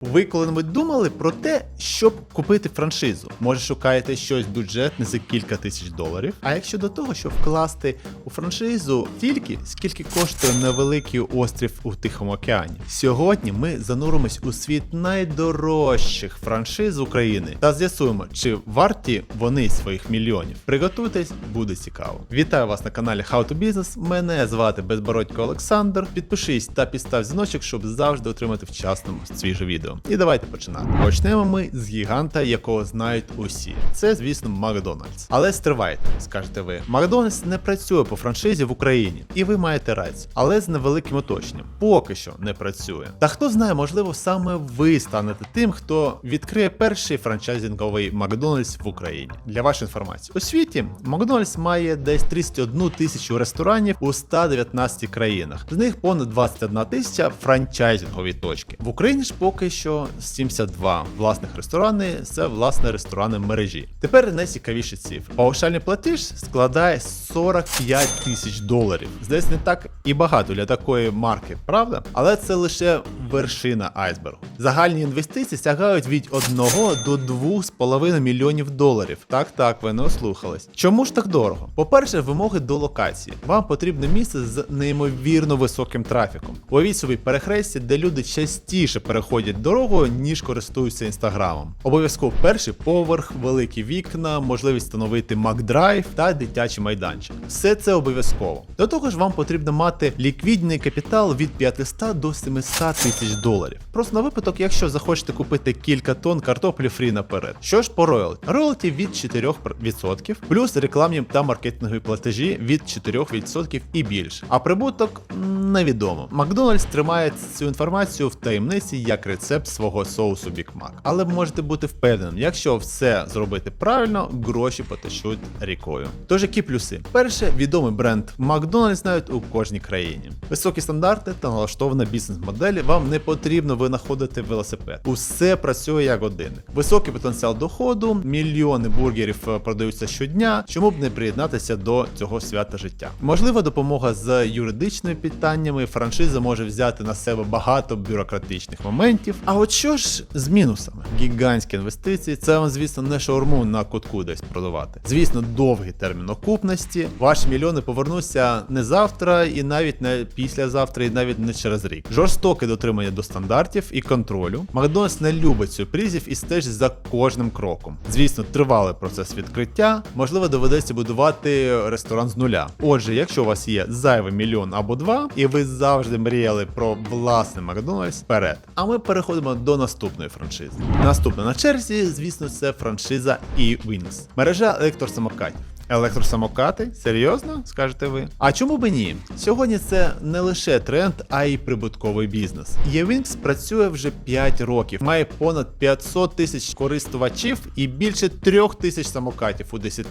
Ви коли-небудь думали про те, щоб купити франшизу? Може шукаєте щось бюджетне за кілька тисяч доларів? А якщо до того, щоб вкласти у франшизу тільки скільки коштує невеликий острів у Тихому океані? Сьогодні ми зануримось у світ найдорожчих франшиз України та з'ясуємо, чи варті вони своїх мільйонів. Приготуйтесь, буде цікаво. Вітаю вас на каналі How to Business. Мене звати Безбородько Олександр. Підпишись та підстав дзвіночок, щоб завжди отримати вчасно свіже відео. І давайте починати. Почнемо ми з гіганта, якого знають усі. Це, звісно, Макдональдс. Але стривайте, скажете ви. Макдональдс не працює по франшизі в Україні, і ви маєте рацію, але з невеликим уточненням. Поки що не працює. Та хто знає, можливо, саме ви станете тим, хто відкриє перший франчайзинговий Макдональдс в Україні. Для вашої інформації, у світі Макдональдс має десь 31 тисячу ресторанів у 119 країнах. З них понад 21 тисяча франчайзингові точки. В Україні ж поки що 72 власних ресторани це власне ресторани мережі. Тепер найцікавіші цифри. Паушальний платіж складає 45 тисяч доларів. Здається, не так і багато для такої марки, правда? Але це лише вершина айсбергу. Загальні інвестиції сягають від 1 до 2,5 мільйонів доларів. Так, так, ви не ослухались. Чому ж так дорого? По-перше, вимоги до локації. Вам потрібне місце з неймовірно високим трафіком. Уявіть собі перехрестя, де люди частіше переходять дорогою, ніж користуються інстаграмом. Обов'язково перший поверх, великі вікна, можливість встановити Макдрайв та дитячий майданчик. Все це обов'язково. До того ж, вам потрібно мати ліквідний капітал від 500 до 700 тисяч доларів. Просто на випадок, якщо захочете купити кілька тонн картоплі фрі наперед. Що ж по роялті? Роялті від 4%, плюс рекламні та маркетингові платежі від 4% і більше. А прибуток невідомо. Макдональдс тримає цю інформацію в таємниці як рецепт свого соусу Big Mac. Але можете бути впевненим, якщо все зробити правильно, гроші потечуть рікою. Тож які плюси? Перше, відомий бренд Макдональдс знають у кожній країні. Високі стандарти та налаштована бізнес-модель вам не потрібно винаходити велосипед. Усе працює як годинник. Високий потенціал доходу, мільйони бургерів е, продаються щодня. Чому б не приєднатися до цього свята життя? Можлива допомога з юридичними питаннями. Франшиза може взяти на себе багато бюрократичних моментів. А от що ж з мінусами? Гігантські інвестиції, це вам, звісно, не шаурму на кутку десь продавати. Звісно, довгий термін окупності. Ваші мільйони повернуться не завтра, і навіть не післязавтра, і навіть не через рік. Жорстоке дотримання до стандартів і контролю. Макдональдс не любить сюрпризів і стежить за кожним кроком. Звісно, тривалий процес відкриття. Можливо, доведеться будувати ресторан з нуля. Отже, якщо у вас є зайвий мільйон або два, і ви завжди мріяли про власний Макдональдс, вперед. А ми переходимо до наступної франшизи. Наступна на черзі, звісно, це франшиза e-Wings. мережа електросамокатів. Електросамокати? Серйозно? скажете ви? А чому би ні? Сьогодні це не лише тренд, а й прибутковий бізнес. Євінкс працює вже 5 років, має понад 500 тисяч користувачів і більше 3 тисяч самокатів у 10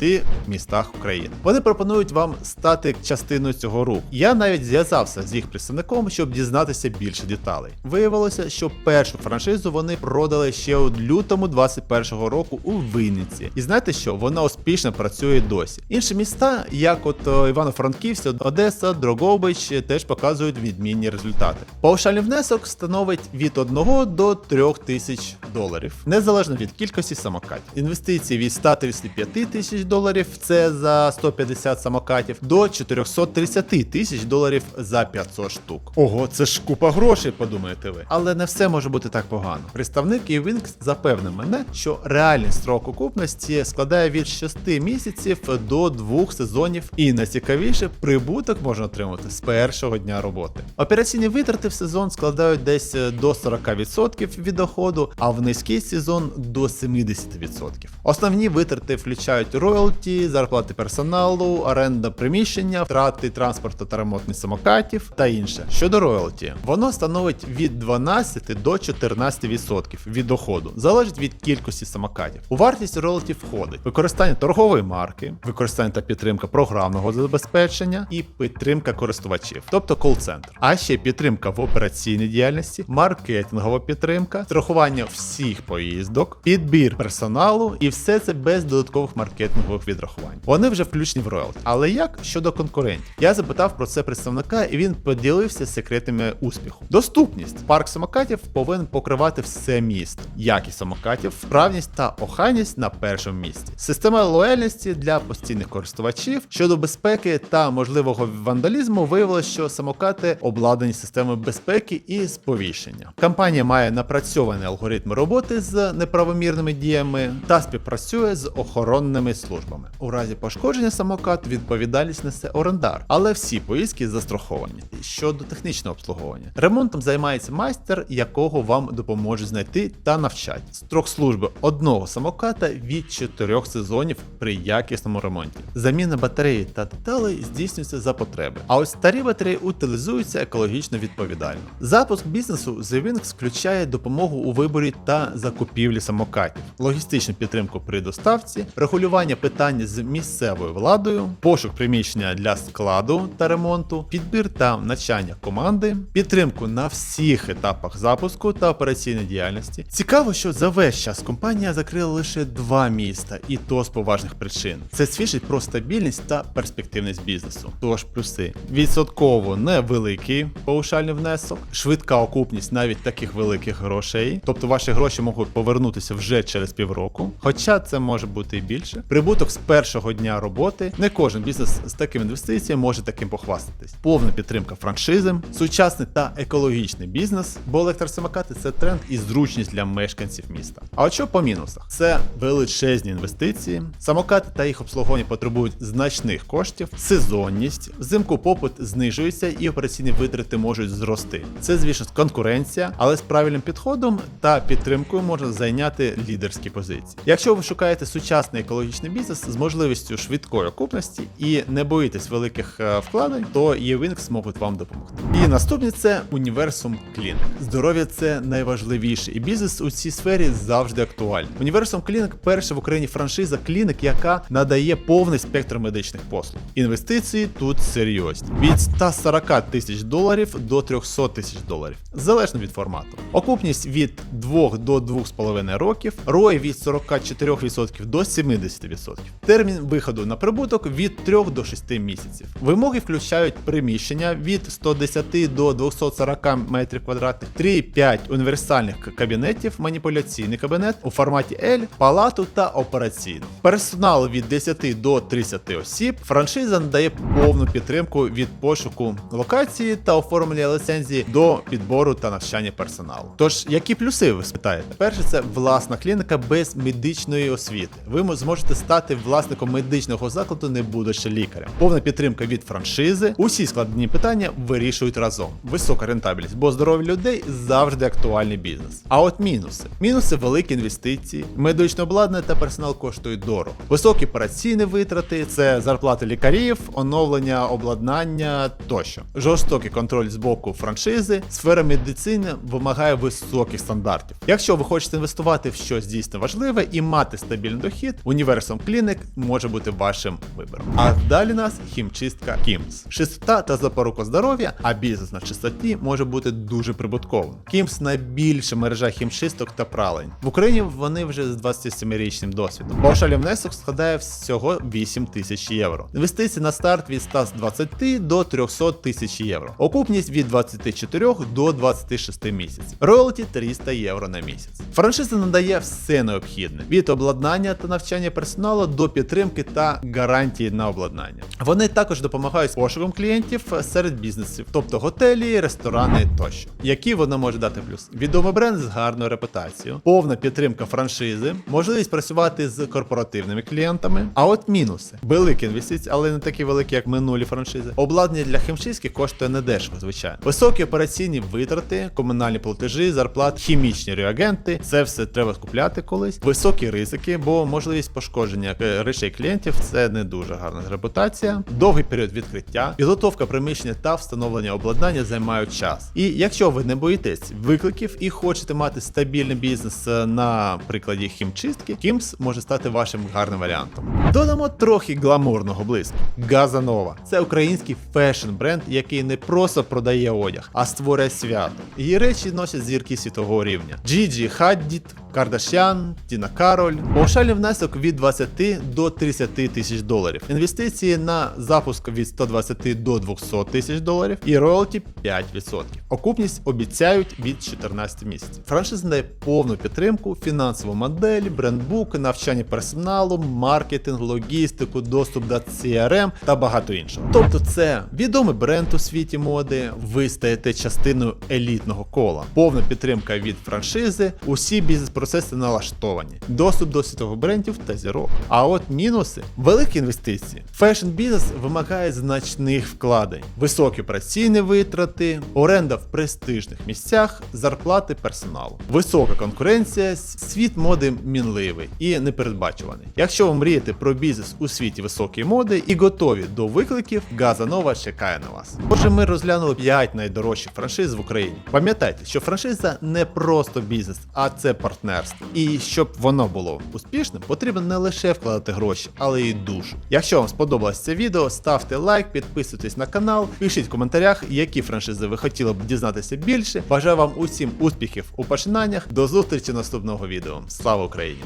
містах України. Вони пропонують вам стати частиною цього руху. Я навіть зв'язався з їх представником, щоб дізнатися більше деталей. Виявилося, що першу франшизу вони продали ще у лютому 21-го року у Винниці. І знаєте що? Вона успішно працює досі. Інші міста, як от е, Івано-Франківськ, Одеса, Дрогобич, е, теж показують відмінні результати. Паушальний внесок становить від 1 до 3 тисяч доларів, незалежно від кількості самокатів. Інвестиції від 135 тисяч доларів це за 150 самокатів до 430 тисяч доларів за 500 штук. Ого, це ж купа грошей, подумаєте ви. Але не все може бути так погано. Представник Ewings запевнив мене, що реальний строк окупності складає від 6 місяців до 2 сезонів, і найцікавіше, прибуток можна отримати з першого дня роботи. Операційні витрати в сезон складають десь е, до 40% від доходу, а в низький сезон до 70%. Основні витрати включають роялті, зарплати персоналу, оренда приміщення, втрати транспорту та ремонтних самокатів та інше. Щодо роялті, воно становить від 12 до 14% від доходу, залежить від кількості самокатів. У вартість роялті входить використання торгової марки, використання та підтримка програмного забезпечення і підтримка користувачів, тобто кол-центр. А ще підтримка в операційній діяльності, маркетингова підтримка, страхування всіх поїздок, підбір персоналу і все це без додаткових маркетингових відрахувань. Вони вже включені в роялті. Але як щодо конкурентів? Я запитав про це представника, і він поділився секретами успіху. Доступність парк самокатів повинен покривати все місто. Якість самокатів, вправність та охайність на першому місці. Система лояльності для постійних користувачів щодо безпеки та можливого вандалізму виявилося, що самокати обладнані системою безпеки і сповіщення. Компанія має напрацьовані алгоритми роботи з неправомірними діями та співпрацює з охоронними службами. У разі пошкодження самокату відповідальність несе орендар, але всі поїздки застраховані. Щодо технічного обслуговування, ремонтом займається майстер, якого вам допоможуть знайти та навчать. Строк служби одного самоката від 4 сезонів при якісному ремонті. Заміна батареї та деталей здійснюється за потреби. А ось старі батареї утилізуються екологічно відповідально. Запуск бізнесу The Wings включає допомогу у виборі та закупівлі самокатів, логістичну підтримку при доставці, регулювання питань з місцевою владою, пошук приміщення для складу та ремонту, підбір та навчання команди, підтримку на всіх етапах запуску та операційної діяльності. Цікаво, що за весь час компанія закрила лише два міста, і то з поважних причин. Це свідчить про стабільність та перспективність бізнесу. Тож плюси відсотково невеликий паушальний внесок, швидка окупність навіть таких великих грошей, тобто ваші гроші можуть повернутися вже через півроку, хоча це може бути і більше. Прибуток з першого дня роботи. Не кожен бізнес з такими інвестиціями може таким похвастатись. Повна підтримка франшизи, сучасний та екологічний бізнес, бо електросамокати це тренд і зручність для мешканців міста. А от що по мінусах? Це величезні інвестиції, самокати та їх обслуговування потребують значних коштів, сезонність, взимку попит знижується і операційні витрати можуть зрости. Це, звісно, конкуренція, але з правильним підходом та підтримкою можна зайняти лідерські позиції. Якщо ви шукаєте сучасний екологічний бізнес з можливістю швидкої окупності і не боїтесь великих е, вкладень, то eWinx можуть вам допомогти. Наступне це Universum Clinic. Здоров'я це найважливіше, і бізнес у цій сфері завжди актуальний. Universum Clinic – перша в Україні франшиза клінік, яка надає повний спектр медичних послуг. Інвестиції тут серйозні від 140 тисяч доларів до 300 тисяч доларів, залежно від формату. Окупність від 2 до 2,5 років, ROI від 44% до 70%. Термін виходу на прибуток від 3 до 6 місяців. Вимоги включають приміщення від 110 до 240 метрів квадратних, 3-5 універсальних кабінетів, маніпуляційний кабінет у форматі L, палату та операційну. Персонал від 10 до 30 осіб. Франшиза надає повну підтримку від пошуку локації та оформлення ліцензії до підбору та навчання персоналу. Тож, які плюси ви спитаєте? Перше, це власна клініка без медичної освіти. Ви зможете стати власником медичного закладу, не будучи лікарем. Повна підтримка від франшизи. Усі складні питання вирішують разом. Висока рентабельність, бо здоров'я людей завжди актуальний бізнес. А от мінуси: мінуси великі інвестиції, медичне обладнання та персонал коштують дорого. Високі операційні витрати, це зарплати лікарів, оновлення обладнання тощо. Жорстокий контроль з боку франшизи. Сфера медицини вимагає високих стандартів. Якщо ви хочете інвестувати в щось дійсно важливе і мати стабільний дохід, Universum Clinic може бути вашим вибором. А далі нас хімчистка Кімс. Чистота та запорука здоров'я, а бізнес на чистоті може бути дуже прибутковим. Кімс найбільша мережа хімчисток та пралень. В Україні вони вже з 27-річним досвідом. Паушальний внесок складає всього 8 тисяч євро. Інвестиції на старт від 120 до 300 тисяч євро. Окупність від 24 до 26 місяців. Роялті 300 євро на місяць. Франшиза надає все необхідне: від обладнання та навчання персоналу до підтримки та гарантії на обладнання. Вони також допомагають пошуком клієнтів серед бізнесів, тобто готелі, ресторани тощо. Які вона може дати плюс? Відомий бренд з гарною репутацією, повна підтримка франшизи, можливість працювати з корпоративними клієнтами. А от мінуси: великі інвестиції, але не такі великі, як минулі франшизи. Обладнання для хімчистки коштує недешево, звичайно. Високі операційні витрати, комунальні платежі, зарплат, хімічні реагенти, Це все треба купляти колись. Високі ризики, бо можливість пошкодження е, речей клієнтів це не дуже гарна репутація. Довгий період відкриття, підготовка приміщення та встановлення обладнання займають час. І якщо ви не боїтесь викликів і хочете мати стабільний бізнес е, на прикладі хімчистки, Кімс може стати вашим гарним варіантом. Додамо трохи гламурного блиску. Газанова це український фешн бренд, який не просто продає одяг, а створює свято. Її речі носять зірки світового рівня. Джіджі Хаддід, Кардашян, Тіна Кароль. Паушальний внесок від 20 до 30 тисяч доларів. Інвестиції на запуск від 120 до 200 тисяч доларів і роялті 5%. Окупність обіцяють від 14 місяців. Франшиза дає повну підтримку, фінансову модель, брендбук, навчання персоналу, маркетинг, логістику, доступ до CRM та багато іншого. Тобто, це відомий бренд у світі моди. Ви стаєте частиною елітного кола, повна підтримка від франшизи, усі бізнес-процеси налаштовані, доступ до світових брендів та зірок. А от мінуси великі інвестиції. Фешн бізнес вимагає значних вкладень, високі операційні витрати, оренда в престижних місцях, зарплати персоналу, висока конкуренція, світ моди мінливий і непередбачуваний. Якщо ви мрієте про бізнес у світі високої моди і готові до викликів, Газанова чекає на вас. Отже, ми розглянули 5 найдорожчих франшиз в Україні. Пам'ятайте, що франшиза не просто бізнес, а це партнерство. І щоб воно було успішним, потрібно не лише вкладати гроші, але й душу. Якщо вам сподобалось це відео, ставте лайк, підписуйтесь на канал, пишіть в коментарях, які франшизи ви хотіли б дізнатися більше. Бажаю вам усім успіхів у починаннях. До зустрічі наступного відео. Слава Україні!